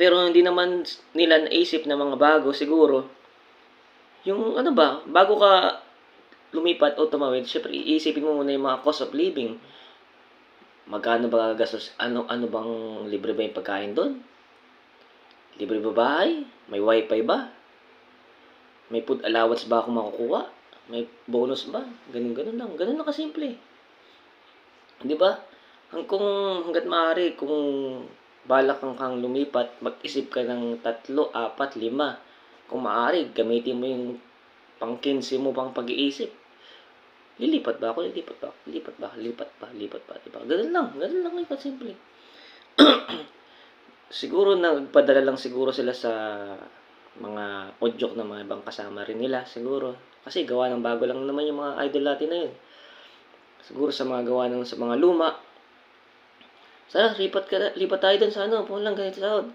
Pero hindi naman nila naisip na mga bago siguro. Yung ano ba, bago ka lumipat o tumawid, syempre iisipin mo muna yung mga cost of living. Magkano ba gastos? Ano ano bang libre ba yung pagkain doon? Libre ba bahay? May wifi ba? May food allowance ba ako makukuha? May bonus ba? Ganun ganun lang. Ganun lang kasimple. Di ba? Kung hangga't maaari kung balak kang kang lumipat, mag-isip ka ng tatlo, apat, lima. Kung maaari, gamitin mo yung pang 15 mo pang pag-iisip. Lilipat ba ako? Lilipat ba? Lilipat ba? Lipat ba? Lipat ba? Diba? Ganun lang. Ganun lang yung kasimple. siguro nagpadala lang siguro sila sa mga odyok ng mga ibang kasama rin nila siguro. Kasi gawa ng bago lang naman yung mga idol natin na yun. Siguro sa mga gawa ng sa mga luma. Sana, lipat, ka, lipat tayo dun sa ano, pulang ganito sa